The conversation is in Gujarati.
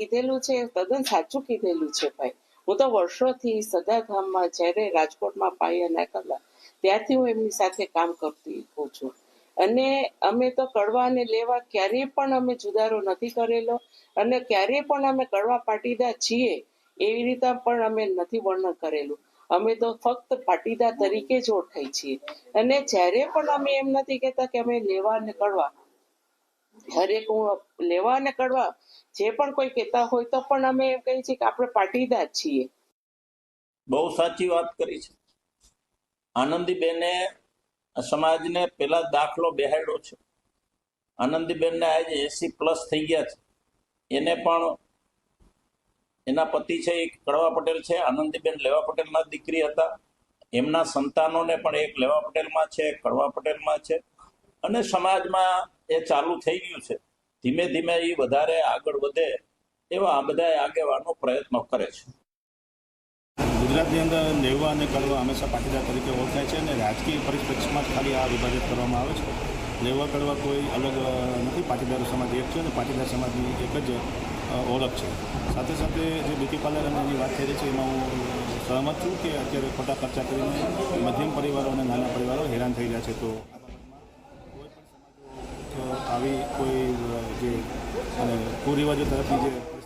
કીધેલું છે, તદ્દન સાચું કીધેલું છે ભાઈ. હું તો વર્ષોથી સદાધામમાં જ્યારે રાજકોટમાં પાયા નાખેલા, ત્યારથી હું એમની સાથે કામ કરતી હોઉં છું. અને અમે તો કડવા અને લેવા ક્યારેય પણ અમે જુદારો નથી કરેલો અને ક્યારેય પણ અમે કડવા પાટીદાર છીએ એવી રીતે પણ અમે નથી વર્ણન કરેલું. અમે તો ફક્ત પાટીદાર તરીકે જ ઓળખાય છીએ. અને જ્યારે પણ અમે એમ નથી કહેતા કે અમે લેવા અને કડવા હરેક હું લેવા અને કડવા જે પણ કોઈ કહેતા હોય તો પણ અમે એમ કહીએ છીએ કે આપણે પાટીદાર છીએ. બહુ સાચી વાત કરી છે. આનંદીબેને સમાજને પેલા દાખલો બેહાડ્યો છે. આનંદીબેનને આજે એસી પ્લસ થઈ ગયા છે. એને પણ એના પતિ છે એક કડવા પટેલ છે, આનંદીબેન લેવા પટેલના દીકરી હતા. એમના સંતાનોને પણ એક લેવા પટેલમાં છે, કડવા પટેલમાં છે. અને સમાજમાં એ ચાલુ થઈ ગયું છે. ધીમે ધીમે એ વધારે આગળ વધે એવા આ બધા આગેવાનો પ્રયત્નો કરે છે. ગુજરાતની અંદર નેવા અને કડવા હંમેશા પાટીદાર તરીકે ઓળખાય છે અને રાજકીય પરિપ્રેક્ષમાં ખાલી આ વિભાજિત કરવામાં આવે છે. નેવા કડવા કોઈ અલગ નથી. પાટીદાર સમાજ એક છે અને પાટીદાર સમાજની એક જ ઓળખ છે. સાથે સાથે જે બ્યુટી પાર્લર અને એની વાત થઈ રહી છે, એમાં હું સહમત છું કે અત્યારે ખોટા ખર્ચા કરીને મધ્યમ પરિવારો અને નાના પરિવારો હેરાન થઈ રહ્યા છે. તો આ બાબતમાં કોઈ પણ સમાજો અ, આવી કોઈ અ, જે અને કુરિવાજો તરફની જે